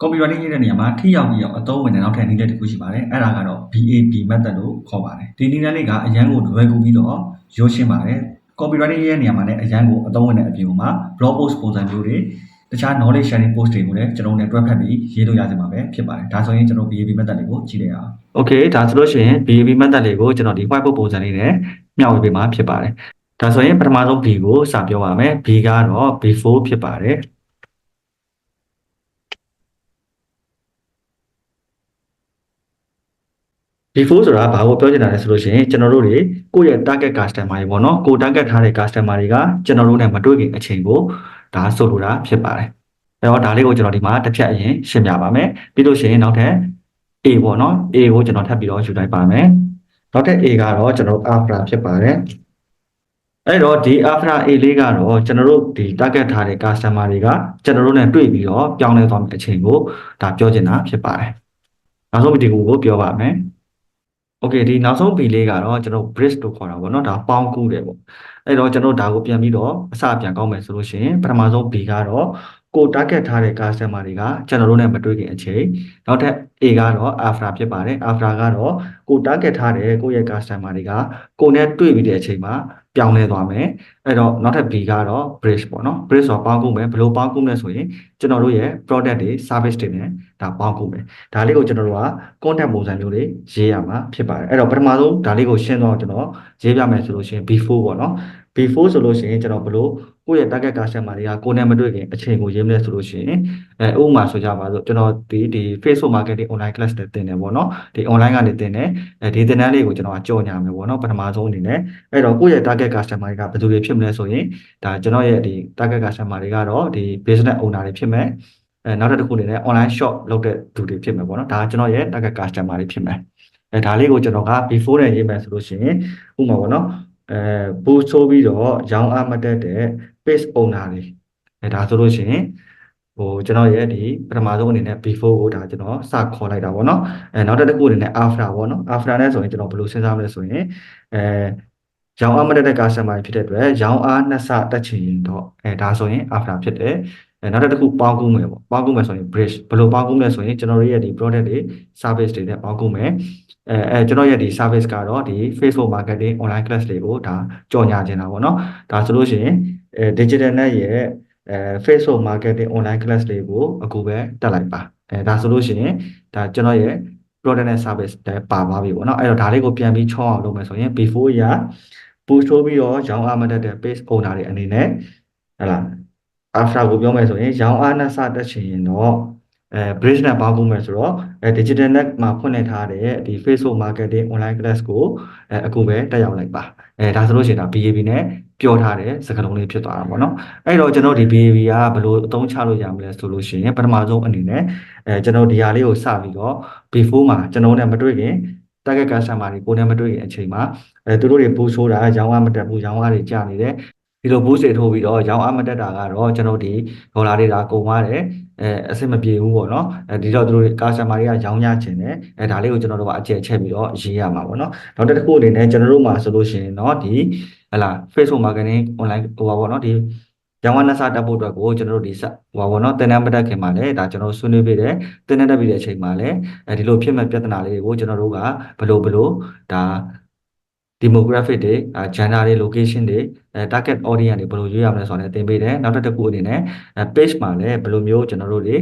copywriting ရေးတဲ့နေရာမှာထိရောက်ပြီးတော့အသုံးဝင်တဲ့နောက်ထပ်နည်းလမ်းတစ်ခုရှိပါတယ်အဲ့ဒါကတော့ BAB method လို့ခေါ်ပါတယ်ဒီနည်းလမ်းလေးကအရန်ကိုလွယ်ကူပြီးတော့ရိုးရှင်းပါတယ် copywriting ရေးတဲ့နေရာမှာလည်းအရန်ကိုအသုံးဝင်တဲ့အပြင်မှာ blog post ပုံစံမျိုးတွေတခြား knowledge sharing post တွေကိုလည်းကျွန်တော်တို့နဲ့တွဲဖက်ပြီးရေးလို့ရကြမှာပဲဖြစ်ပါတယ်ဒါဆိုရင်ကျွန်တော် BAB method လေးကိုကြည့်လိုက်အောင် Okay ဒါဆိုလို့ရှိရင် BAB method လေးကိုကျွန်တော်ဒီ whiteboard ပုံစံလေးနဲ့မျှဝေပေးမှာဖြစ်ပါတယ်ဒါဆိုရင်ပထမဆုံး B ကိုစပြောပါမယ် B ကတော့ before ဖြစ်ပါတယ် before ဆိုတာဘာကိုပြောချင်တာလဲဆိုလို့ရှိရင်ကျွန်တော်တို့တွေကိုယ့်ရဲ့ target customer တွေပေါ့နော်ကိုယ် target ထားတဲ့ customer တွေကကျွန်တော်တို့နဲ့မတွေ့ခင်အချိန်ကိုဒါဆိုလိုတာဖြစ်ပါတယ်အဲ့တော့ဒါလေးကိုကျွန်တော်ဒီမှာတစ်ဖြတ်အရင်ရှင်းပြပါမယ်ပြီးလို့ရှိရင်နောက်ထပ် A ပေါ့နော် A ကိုကျွန်တော်ထပ်ပြီးတော့ယူလိုက်ပါမယ်နောက်ထပ် A ကတော့ကျွန်တော်တို့ after ဖြစ်ပါတယ်အဲ့တော့ဒီ after A လေးကတော့ကျွန်တော်တို့ဒီ target ထားတဲ့ customer တွေကကျွန်တော်တို့နဲ့တွေ့ပြီးတော့ပြောင်းလဲသွားမယ့်အချိန်ကိုဒါပြောချင်တာဖြစ်ပါတယ်နောက်ဆုံးဒီကူကိုပြောပါမယ် Okay ဒီနောက်ဆုံး B လေးကတော့ကျွန်တော် bridge လို့ခေါ်တာပေါ့နော်ဒါပေါင်းကူးတယ်ပေါ့အဲ့တော့ကျွန်တော်ဒါကိုပြန်ပြီးတော့အစပြန်ကောင်းမယ်ဆိုလို့ရှိရင်ပထမဆုံး B ကတော့ကို target ထားတဲ့ customer တွေကကျွန်တော်တို့နဲ့မတွေ့ခင်အချိန်နောက်ထပ် A ကတော့ after ဖြစ်ပါတယ် after ကတော့ကို target ထားတဲ့ကိုယ့်ရဲ့ customer တွေကကိုနဲ့တွေ့ပြီးတဲ့အချိန်မှာ ပြောင်းလဲသွားမယ်အဲ့တော့နောက်ထပ် B ကတော့ bridge ပေါ့နော် bridge ဆိုတော့ပေါင်းကူးမယ်ဘယ်လိုပေါင်းကူးမလဲဆိုရင်ကျွန်တော်တို့ရဲ့ product တွေ service တွေနဲ့ဒါပေါင်းကူးမယ်ဒါလေးကိုကျွန်တော်တို့က content ပုံစံမျိုးတွေရေးရမှာဖြစ်ပါတယ်အဲ့တော့ပထမဆုံးဒါလေးကိုရှင်းတော့ကျွန်တော်ရေးပြမယ်ဆိုလို့ရှိရင် before ပေါ့နော် before ဆိုလို့ရှိရင်ကျွန်တော်ဘယ်လိုကိုယ့်ရဲ့ target customer တွေကကိုယ်နဲ့မတွေ့ခင်အချိန်ကိုရေးမလဲဆိုလို့ရှိရင်အဲဥပမာဆိုကြပါစို့ကျွန်တော်ဒီဒီ Facebook marketing online class တွေတင်တယ်ပေါ့နော်ဒီ online ကနေတင်တယ်အဲဒီသင်တန်းလေးကိုကျွန်တော်ကကြော်ညာမယ်ပေါ့နော်ပထမဆုံးအနေနဲ့အဲ့တော့ကိုယ့်ရဲ့ target customer တွေကဘယ်သူတွေဖြစ်မလဲဆိုရင်ဒါကျွန်တော်ရဲ့ဒီ target customer တွေကတော့ဒီ business owner တွေဖြစ်မယ်အဲနောက်တစ်ခုအနေနဲ့ online shop လုပ်တဲ့သူတွေဖြစ်မယ်ပေါ့နော်ဒါကကျွန်တော်ရဲ့ target customer တွေဖြစ်မယ်အဲဒါလေးကိုကျွန်တော်က before နဲ့ရေးမယ်ဆိုလို့ရှိရင်ဥပမာပေါ့နော် အဲပို့ဆိုးပြီးတော့ရောင်းအားမတက်တဲ့ page owner တွေအဲဒါဆိုလို့ရှိရင်ဟိုကျွန်တော်ရဲ့ဒီပထမဆုံးအနေနဲ့ before ကိုဒါကျွန်တော်စခေါ်လိုက်တာပေါ့နော်အဲနောက်တစ်ခုအနေနဲ့ after ပေါ့နော် after နဲ့ဆိုရင်ကျွန်တော်ဘယ်လိုစဉ်းစားမလဲဆိုရင်အဲရောင်းအားမတက်တဲ့ customer ဖြစ်တဲ့အတွက်ရောင်းအားနှစ်ဆတက်ချင်ရင်တော့အဲဒါဆိုရင် after ဖြစ်တယ် အဲနောက်တစ်ခုပေါင်းကူးမယ်ပေါ့ပေါင်းကူးမယ်ဆိုရင် bridge ဘယ်လိုပေါင်းကူးမလဲဆိုရင်ကျွန်တော်တို့ရဲ့ဒီ product တွေ service တွေနဲ့ပေါင်းကူးမယ်အဲအဲကျွန်တော်ရဲ့ဒီ service ကတော့ဒီ Facebook marketing online class တွေကိုဒါကြော်ညာခြင်းတာပေါ့နော်ဒါဆိုလို့ရှိရင်အဲ digital net ရဲ့အဲ Facebook marketing online class တွေကိုအခုပဲတက်လိုက်ပါအဲဒါဆိုလို့ရှိရင်ဒါကျွန်တော်ရဲ့ product နဲ့ service တွေပါသွားပြီပေါ့နော်အဲ့တော့ဒါလေးကိုပြန်ပြီးချောင်းအောင်လုပ်မယ်ဆိုရင် before ရ push ထိုးပြီးတော့ရောင်းအားမတက်တဲ့ page owner တွေအနေနဲ့ဟဲ့လား after ကိုပြောမယ်ဆိုရင်ရောင်းအားနဲ့စတက်ချင်ရင်တော့အဲ bridge နဲ့ပေါင်းဖို့မယ်ဆိုတော့အဲ digital net မှာဖွင့်လှစ်ထားတဲ့ဒီ Facebook marketing online class ကိုအဲအခုပဲတက်ရောက်လိုက်ပါအဲဒါဆိုလို့ရှိရင်ဒါ BAB နဲ့ပြောထားတဲ့စကားလုံးလေးဖြစ်သွားတာပေါ့နော်အဲ့တော့ကျွန်တော်ဒီ BAB ကဘယ်လိုအသုံးချလို့ရမလဲဆိုလို့ရှိရင်ပထမဆုံးအနေနဲ့အဲကျွန်တော်ဒီဟာလေးကိုစပြီးတော့ before မှာကျွန်တော်နဲ့မတွေ့ခင် target customer တွေကိုယ်နဲ့မတွေ့ခင်အချိန်မှာအဲသူတို့တွေပူဆိုးတာရောင်းအားမတက်ဘူးရောင်းအားတွေကျနေတယ် ဒီလို boost တွေထိုးပြီးတော့ရောင်းအားမတက်တာကတော့ကျွန်တော်ဒီဒေါ်လာတွေကကုန်သွားတယ်အဲအဆင်မပြေဘူးပေါ့နော်အဲဒီတော့သူတို့ customer တွေကရောင်းရချင်တယ်အဲဒါလေးကိုကျွန်တော်တို့ကအကျယ်ချက်ပြီးတော့ရေးရမှာပေါ့နော်နောက်တစ်ခုအနေနဲ့ကျွန်တော်တို့မှာဆိုလို့ရှိရင်เนาะဒီဟလာ Facebook marketing online ဟိုပါပေါ့နော်ဒီရောင်းဝါးနှဆတက်ဖို့အတွက်ကိုကျွန်တော်တို့ဒီစဟိုပါပေါ့နော်တင်တန်းမတက်ခင်မှာလည်းဒါကျွန်တော်ဆွေးနွေးပေးတယ်တင်တန်းတက်ပြီးတဲ့အချိန်မှာလည်းအဲဒီလိုဖြစ်မဲ့ပြဿနာလေးတွေကိုကျွန်တော်တို့ကဘလို့ဘလို့ဒါ demographic တွေအဲ gender တွေ location တွေအဲ target audience တွေဘယ်လိုရွေးရမလဲဆိုတာလည်းသင်ပေးတယ်နောက်တစ်ခုအနေနဲ့အဲ page မှာလည်းဘယ်လိုမျိုးကျွန်တော်တို့တွေ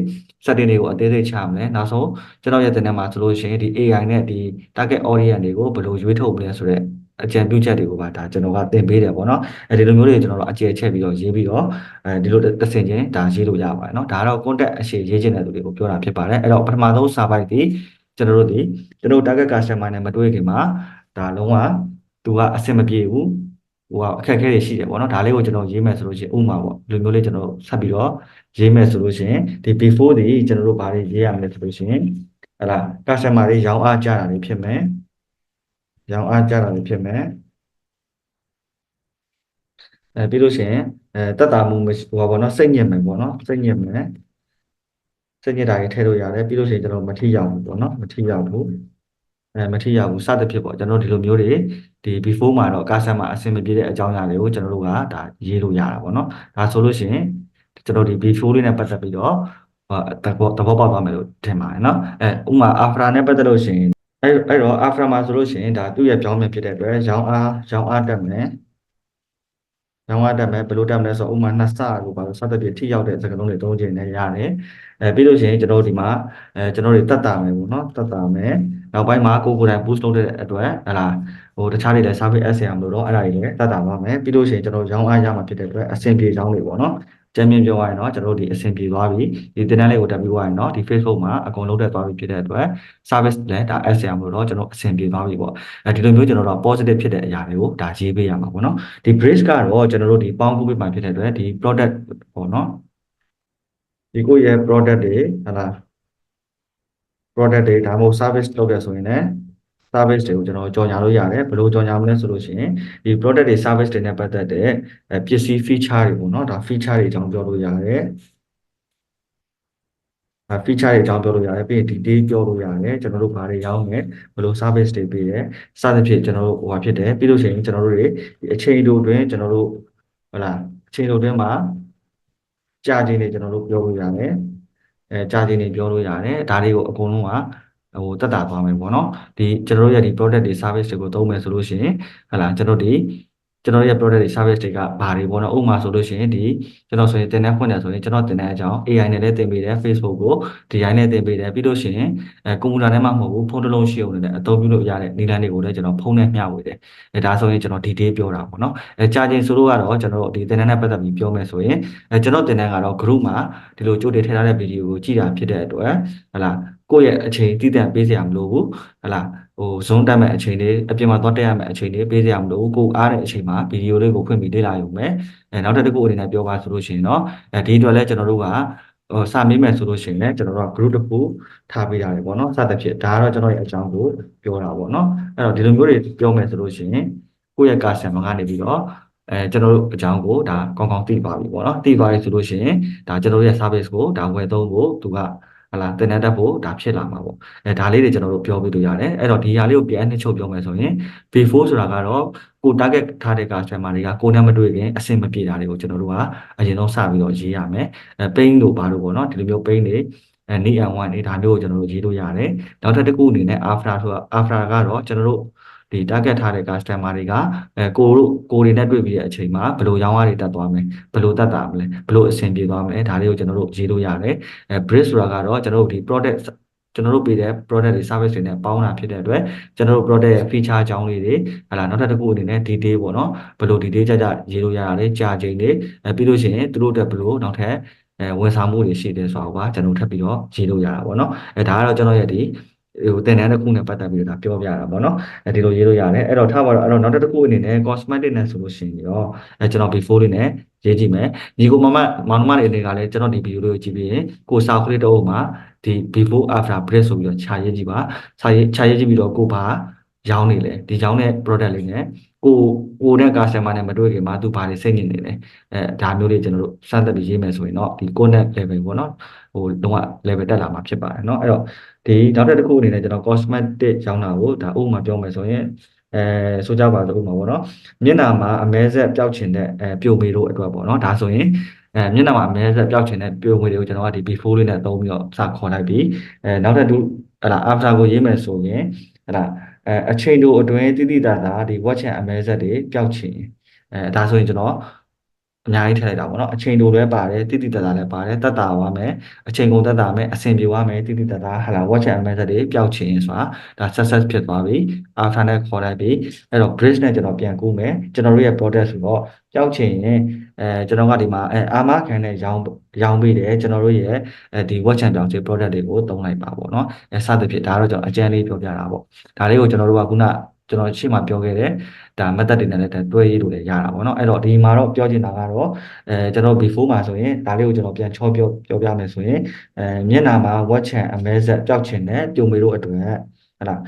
setting တွေကိုအသေးစိတ်ချမလဲနောက်ဆုံးကျွန်တော်ရဲ့တင်တဲ့မှာဆိုလို့ရှိရင်ဒီ AI နဲ့ဒီ target audience တွေကိုဘယ်လိုရွေးထုတ်မလဲဆိုတော့အကြံပြုချက်တွေကိုပါဒါကျွန်တော်ကသင်ပေးတယ်ပေါ့နော်အဲဒီလိုမျိုးတွေကျွန်တော်တို့အကျယ်ချက်ပြီးတော့ရေးပြီးတော့အဲဒီလိုတစ်ဆင့်ချင်းဒါရေးလို့ရပါတယ်နော်ဒါကတော့ contact အရှိရေးချင်တဲ့သူတွေကိုပြောတာဖြစ်ပါတယ်အဲ့တော့ပထမဆုံးစာပိုက်ဒီကျွန်တော်တို့ဒီကျွန်တော် target customer နဲ့မတွေ့ခင်မှာဒါလုံးဝ သူကအဆင်မပြေဘူးဟိုကအခက်အခဲတွေရှိတယ်ပေါ့နော်ဒါလေးကိုကျွန်တော်ရေးမယ်ဆိုလို့ရှိရင်ဥပမာပေါ့ဒီလိုမျိုးလေးကျွန်တော်ဆက်ပြီးတော့ရေးမယ်ဆိုလို့ရှိရင်ဒီ before ဒီကျွန်တော်တို့ဘာတွေရေးရမလဲဆိုလို့ရှိရင်ဟလာ customer တွေရောင်းအားကြတာတွေဖြစ်မယ်ရောင်းအားကြတာတွေဖြစ်မယ်အဲပြီးလို့ရှိရင်အဲတက်တာမှုမရှိဟိုပါပေါ့နော်စိတ်ညစ်မယ်ပေါ့နော်စိတ်ညစ်မယ်စိတ်ညစ်တာတွေထည့်လို့ရတယ်ပြီးလို့ရှိရင်ကျွန်တော်မထိရောက်ဘူးပေါ့နော်မထိရောက်ဘူး အဲမထိရောက်ဘူးစသဖြင့်ပေါ့ကျွန်တော်ဒီလိုမျိုးတွေဒီ before မှာတော့ကာဆန်မှာအဆင်မပြေတဲ့အကြောင်းအရာတွေကိုကျွန်တော်တို့ကဒါရေးလို့ရတာပေါ့နော်ဒါဆိုလို့ရှိရင်ကျွန်တော်ဒီ before လေးနဲ့ပတ်သက်ပြီးတော့တဘောတဘောပေါက်သွားမယ်လို့ထင်ပါတယ်နော်အဲဥမာ after နဲ့ပတ်သက်လို့ရှိရင်အဲအဲ့တော့ after မှာဆိုလို့ရှိရင်ဒါသူ့ရဲ့ပြောင်းပြန်ဖြစ်တဲ့အတွက်ရောင်းအားရောင်းအားတက်မယ် နောင်ကတက်မယ်ဘယ်လိုတက်မလဲဆိုတော့ဥမာနှစ်ဆလို့ပါလို့စသဖြင့်ထိရောက်တဲ့စကားလုံးတွေသုံးခြင်းနဲ့ရတယ်အဲပြီးလို့ရှိရင်ကျွန်တော်ဒီမှာအဲကျွန်တော်တွေတက်တာမယ်ပေါ့နော်တက်တာမယ်နောက်ပိုင်းမှာကိုကိုယ်တိုင် boost လုပ်တဲ့အတွက်ဟလာဟိုတခြားတွေလည်း service SCM လို့တော့အဲ့ဒါတွေလည်းတက်တာပါမယ်ပြီးလို့ရှိရင်ကျွန်တော်ရောင်းအားရမှာဖြစ်တဲ့အတွက်အဆင်ပြေရောင်းတွေပေါ့နော် ကျမ်းမြင်ပြောရရင်တော့ကျွန်တော်တို့ဒီအဆင်ပြေသွားပြီဒီတင်တန်းလေးကိုတက်ပြီးသွားရင်တော့ဒီ Facebook မှာအကုန်လုံးတက်သွားပြီဖြစ်တဲ့အတွက် service လည်းဒါ SCM လို့တော့ကျွန်တော်အဆင်ပြေသွားပြီပေါ့အဲဒီလိုမျိုးကျွန်တော်တို့ positive ဖြစ်တဲ့အရာတွေကိုဒါရေးပေးရမှာပေါ့နော်ဒီ bridge ကတော့ကျွန်တော်တို့ဒီပေါင်းကူးပေးမှဖြစ်တဲ့အတွက်ဒီ product ပေါ့နော်ဒီကိုယ့်ရဲ့ product တွေဟလာ product တွေဒါမှမဟုတ် service လုပ်ရဆိုရင်လည်း service တွေကိုကျွန်တော်ကြော်ညာလို့ရတယ်ဘယ်လိုကြော်ညာမလဲဆိုလို့ရှိရင်ဒီ product တွေ service တွေနဲ့ပတ်သက်တဲ့အဲပစ္စည်း feature တွေပေါ့နော်ဒါ feature တွေအကြောင်းပြောလို့ရတယ်အဲ feature တွေအကြောင်းပြောလို့ရတယ်ပြီးရင် detail ပြောလို့ရတယ်ကျွန်တော်တို့ဘာတွေရောင်းမယ်ဘယ်လို service တွေပေးတယ်စသဖြင့်ကျွန်တော်တို့ဟိုဟာဖြစ်တယ်ပြီးလို့ရှိရင်ကျွန်တော်တို့တွေဒီအချိန်တိုတွင်ကျွန်တော်တို့ဟုတ်လားအချိန်တိုတွင်မှာကြာချိန်တွေကျွန်တော်တို့ပြောလို့ရတယ်အဲကြာချိန်တွေပြောလို့ရတယ်ဒါတွေကိုအကုန်လုံးက ဟိုတက်တာသွားမယ်ပေါ့နော်ဒီကျွန်တော်တို့ရဲ့ဒီ product တွေ service တွေကိုသုံးမယ်ဆိုလို့ရှိရင်ဟုတ်လားကျွန်တော်ဒီကျွန်တော်ရဲ့ product တွေ service တွေကဘာတွေပေါ့နော်ဥပမာဆိုလို့ရှိရင်ဒီကျွန်တော်ဆိုရင်တင်တဲ့ဖွင့်တယ်ဆိုရင်ကျွန်တော်တင်တဲ့အကြောင်း AI နဲ့လည်းတင်ပေးတယ် Facebook ကို DI နဲ့တင်ပေးတယ်ပြီးလို့ရှိရင်အဲကွန်ပျူတာနဲ့မှမဟုတ်ဘူးဖုန်းတစ်လုံးရှိုံနဲ့အသုံးပြုလို့ရတဲ့နည်းလမ်းတွေကိုလည်းကျွန်တော်ဖုန်းနဲ့မျှဝေတယ်အဲဒါဆိုရင်ကျွန်တော် detail ပြောတာပေါ့နော်အဲကြာချင်းဆိုလို့ကတော့ကျွန်တော်ဒီတင်တဲ့နဲ့ပတ်သက်ပြီးပြောမယ်ဆိုရင်အဲကျွန်တော်တင်တဲ့ကတော့ group မှာဒီလိုကြိုတင်ထည့်ထားတဲ့ဗီဒီယိုကိုကြည့်တာဖြစ်တဲ့အတွက်ဟလာကိုယ့်ရဲ့အချိန်တည်တံ့ပေးစရာမလိုဘူးဟလာဟို zone တက်မဲ့အချိန်လေးအပြင်မှာသွားတက်ရမဲ့အချိန်လေးပေးစရာမလိုဘူးကိုအားတဲ့အချိန်မှာဗီဒီယိုလေးကိုဖွင့်ပြီးလေ့လာရုံပဲအဲနောက်တစ်ခုအနေနဲ့ပြောပါဆိုလို့ရှိရင်တော့အဲဒီအတွက်လည်းကျွန်တော်တို့ကဟိုစာမေးမယ်ဆိုလို့ရှိရင်လည်းကျွန်တော်တို့က group တစ်ခုထားပေးရတယ်ပေါ့နော်စသဖြင့်ဒါကတော့ကျွန်တော်ရဲ့အကြောင်းကိုပြောတာပေါ့နော်အဲ့တော့ဒီလိုမျိုးတွေပြောမယ်ဆိုလို့ရှိရင်ကိုယ့်ရဲ့ customer ကနေပြီးတော့အဲကျွန်တော်တို့အကြောင်းကိုဒါကောင်းကောင်းသိပါပြီပေါ့နော်သိသွားပြီဆိုလို့ရှိရင်ဒါကျွန်တော်တို့ရဲ့ service ကိုဒါဝယ်သုံးဖို့သူက ဟလာတင်တဲ့တက်ဖို့ဒါဖြစ်လာမှာပေါ့အဲဒါလေးတွေကျွန်တော်တို့ပြောပြလို့ရတယ်အဲ့တော့ဒီဟာလေးကိုပြန်နှိမ့်ချုပ်ပြောမယ်ဆိုရင် before ဆိုတာကတော့ကို target ထားတဲ့ customer တွေကကိုနဲ့မတွေ့ခင်အဆင်မပြေတာတွေကိုကျွန်တော်တို့ကအရင်ဆုံးစပြီးတော့ရေးရမယ်အဲ pain တို့ဘာလို့ပေါ့နော်ဒီလိုမျိုး pain တွေအဲ need and want တွေဒါမျိုးကိုကျွန်တော်တို့ရေးလို့ရတယ်နောက်ထပ်တစ်ခုအနေနဲ့ after ဆိုတာ after ကတော့ကျွန်တော်တို့ ဒီ target ထားတဲ့ customer တွေကအဲကိုတို့ကိုတွေနဲ့တွေ့ပြီးတဲ့အချိန်မှာဘယ်လိုရောင်းအားတွေတက်သွားမလဲဘယ်လိုတက်တာမလဲဘယ်လိုအဆင်ပြေသွားမလဲဒါလေးကိုကျွန်တော်တို့ရေးလို့ရတယ်အဲ bridge ဆိုတာကတော့ကျွန်တော်တို့ဒီ product ကျွန်တော်တို့ပေးတဲ့ product တွေ service တွေနဲ့ပေါင်းတာဖြစ်တဲ့အတွက်ကျွန်တော်တို့ product ရဲ့ feature အကြောင်းလေးတွေဟလာနောက်ထပ်တစ်ခုအနေနဲ့ detail ပေါ့နော်ဘယ်လို detail ကြကြရေးလို့ရတာလဲကြာချိန်တွေအဲပြီးလို့ရှိရင်သူတို့အတွက်ဘယ်လိုနောက်ထပ်အဲဝန်ဆောင်မှုတွေရှိတယ်ဆိုတာကကျွန်တော်ထပ်ပြီးတော့ရေးလို့ရတာပေါ့နော်အဲဒါကတော့ကျွန်တော်ရဲ့ဒီ ဟိုတင်တန်းတစ်ခုနဲ့ပတ်သက်ပြီးတော့ဒါပြောပြတာပေါ့နော်အဲဒီလိုရေးလို့ရတယ်အဲ့တော့ထားပါတော့အဲ့တော့နောက်တစ်ခုအနေနဲ့ cosmetic နဲ့ဆိုလို့ရှိရင်ရောအဲကျွန်တော် before လေးနဲ့ရေးကြည့်မယ်ညီကိုမမမောင်နှမတွေအနေကလည်းကျွန်တော်ဒီဗီဒီယိုလေးကိုကြည့်ပြီးရင်ကိုစာခလေးတော့မှာဒီ before after break ဆိုပြီးတော့ခြာရေးကြည့်ပါခြာရေးခြာရေးကြည့်ပြီးတော့ကိုဘာရောင်းနေလဲဒီရောင်းတဲ့ product လေးနဲ့ ကိုကိုတဲ့ customer နဲ့မတွေ့ခင်မှာသူဘာတွေစိတ်ညစ်နေလဲအဲဒါမျိုးလေးကျွန်တော်တို့စမ်းသပ်ပြီးရေးမယ်ဆိုရင်တော့ဒီ connect level ပေါ့နော်ဟိုလုံးဝ level တက်လာမှာဖြစ်ပါတယ်เนาะအဲ့တော့ဒီနောက်တစ်ခုအနေနဲ့ကျွန်တော် cosmetic ရောင်းတာကိုဒါဥပမာပြောမယ်ဆိုရင်အဲဆိုကြပါတော့ဥပမာပေါ့နော်မျက်နှာမှာအမဲဆက်ပျောက်ချင်တဲ့အဲပြိုမေတို့အတွက်ပေါ့နော်ဒါဆိုရင်အဲမျက်နှာမှာအမဲဆက်ပျောက်ချင်တဲ့ပြိုမေတွေကိုကျွန်တော်ကဒီ before လေးနဲ့သုံးပြီးတော့စခေါ်လိုက်ပြီးအဲနောက်တစ်ခုဟလာ after ကိုရေးမယ်ဆိုရင်ဟလာ အဲအချိန်တို့အတွင်းတိတိတသာဒီ watch and အမဲဆက်တွေပျောက်ချင်အဲဒါဆိုရင်ကျွန်တော် အများကြီးထည့်လိုက်တာပေါ့နော်အချိန်တိုလည်းပါတယ်တိတိတသာလည်းပါတယ်တက်တာပါမယ်အချိန်ကုန်တက်တာမယ်အဆင်ပြေသွားမယ်တိတိတသာဟာလာ watch and method တွေပျောက်ချင်ဆိုတာဒါ success ဖြစ်သွားပြီ after နဲ့ခေါ်လိုက်ပြီအဲ့တော့ bridge နဲ့ကျွန်တော်ပြန်ကူးမယ်ကျွန်တော်တို့ရဲ့ product ဆိုတော့ပျောက်ချင်ရင်အဲကျွန်တော်ကဒီမှာအဲအာမခံနဲ့ရောင်းရောင်းပေးတယ်ကျွန်တော်တို့ရဲ့အဲဒီ watch and ပြောင်းချေ product တွေကိုသုံးလိုက်ပါပေါ့နော်အဲစသဖြင့်ဒါကတော့ကျွန်တော်အကြံလေးပြောပြတာပေါ့ဒါလေးကိုကျွန်တော်တို့ကခုန ကျွန်တော်ရှေ့မှာပြောခဲ့တဲ့ဒါ method တွေနဲ့လည်းတွဲရေးလို့လည်းရတာပေါ့နော်အဲ့တော့ဒီမှာတော့ပြောချင်တာကတော့အဲကျွန်တော် before မှာဆိုရင်ဒါလေးကိုကျွန်တော်ပြန်ချောပြောပြောပြမယ်ဆိုရင်အဲမျက်နှာမှာ watch and amazon ပျောက်ချင်တဲ့ပြုံမေတို့အတွက်ဟဲ့လား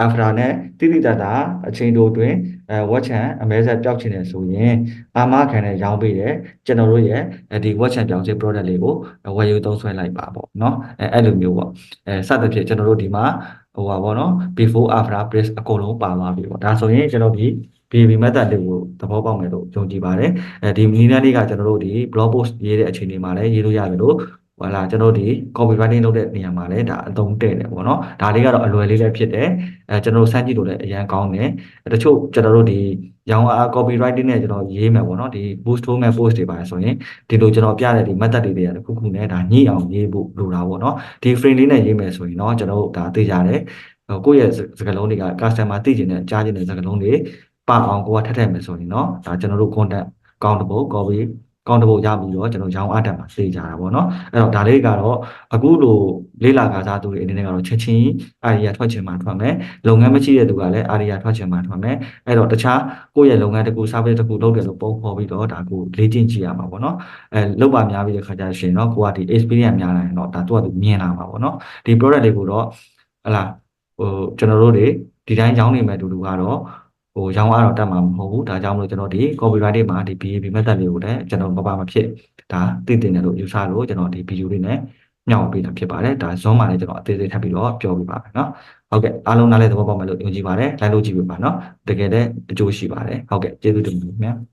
အာဖရာနဲ့တိတိတတာအချိန်တိုအတွင်းအဲဝက်ချန်အမဲဆက်ပျောက်ချင်တယ်ဆိုရင်အာမခံနဲ့ရောင်းပေးတယ်ကျွန်တော်တို့ရဲ့ဒီဝက်ချန်ပြောင်းစေ product လေးကိုဝယ်ယူသုံးစွဲလိုက်ပါပေါ့နော်အဲအဲ့လိုမျိုးပေါ့အဲစသဖြင့်ကျွန်တော်တို့ဒီမှာဟိုပါပေါ့နော် before after break အကုန်လုံးပါသွားပြီပေါ့ဒါဆိုရင်ကျွန်တော်ဒီ BB method တွေကိုသဘောပေါက်မယ်လို့ယုံကြည်ပါတယ်အဲဒီနည်းလမ်းလေးကကျွန်တော်တို့ဒီ blog post ရေးတဲ့အချိန်တွေမှာလည်းရေးလို့ရတယ်လို့ ဟလာကျွန်တော်ဒီ copywriting လုပ်တဲ့နေရာမှာလည်းဒါအသုံးတည့်တယ်ပေါ့နော်ဒါလေးကတော့အလွယ်လေးလည်းဖြစ်တယ်အဲကျွန်တော်စမ်းကြည့်လို့လည်းအရန်ကောင်းတယ်တချို့ကျွန်တော်တို့ဒီရောင်းအား copywriting နဲ့ကျွန်တော်ရေးမယ်ပေါ့နော်ဒီ boost ထိုးမဲ့ post တွေပါဆိုရင်ဒီလိုကျွန်တော်ပြတဲ့ဒီ method တွေတွေကတခုခုနဲ့ဒါညှိအောင်ရေးဖို့လိုတာပေါ့နော်ဒီ frame လေးနဲ့ရေးမယ်ဆိုရင်တော့ကျွန်တော်ဒါသိကြတယ်ကိုယ့်ရဲ့စကားလုံးတွေက customer သိကျင်တဲ့ကြားကျင်တဲ့စကားလုံးတွေပါအောင်ကိုကထပ်ထည့်မယ်ဆိုရင်တော့ဒါကျွန်တော်တို့ content ကောင်းတဲ့ပုံ copy တ်ရပြီးတော့ကျွန်တော်ရောင်းအားတက်မှာသိကြတာပေါ့နော်အဲ့တော့ဒါလေးကတော့အခုလိုလေးလာကစားသူတွေအနေနဲ့ကတော့ချက်ချင်းအာရီယာထွက်ချင်မှထွက်မယ်လုပ်ငန်းမရှိတဲ့သူကလည်းအာရီယာထွက်ချင်မှထွက်မယ်အဲ့တော့တခြားကိုယ့်ရဲ့လုပ်ငန်းတစ်ခု service တစ်ခုလုပ်တယ်လို့ပုံဖော်ပြီးတော့ဒါကိုလေ့ကျင့်ကြည့်ရမှာပေါ့နော်အဲလောက်ပါများပြီးတဲ့ခါကျရှင်တော့ကိုကဒီ experience များလာရင်တော့ဒါသူကသူမြင်လာမှာပေါ့နော်ဒီ product လေးကိုတော့ဟလာဟိုကျွန်တော်တို့တွေဒီတိုင်းရောင်းနေမဲ့တူတူကတော့ ဟိုရောင်းအားတော့တက်မှာမဟုတ်ဘူးဒါကြောင့်မလို့ကျွန်တော်ဒီ copyright တွေမှာဒီ BAB method လေးကိုလည်းကျွန်တော်မပါမဖြစ်ဒါသိတင်တယ်လို့ယူဆလို့ကျွန်တော်ဒီ video လေးနဲ့ညှောက်ပေးတာဖြစ်ပါတယ်ဒါ zone မှာလည်းကျွန်တော်အသေးသေးထပ်ပြီးတော့ပြောပြပါမယ်เนาะဟုတ်ကဲ့အားလုံးနားလည်သဘောပေါက်မယ်လို့ယုံကြည်ပါတယ် line လို့ကြည့်ပြပါเนาะတကယ်လည်းအကျိုးရှိပါတယ်ဟုတ်ကဲ့ကျေးဇူးတင်ပါတယ်ခင်ဗျာ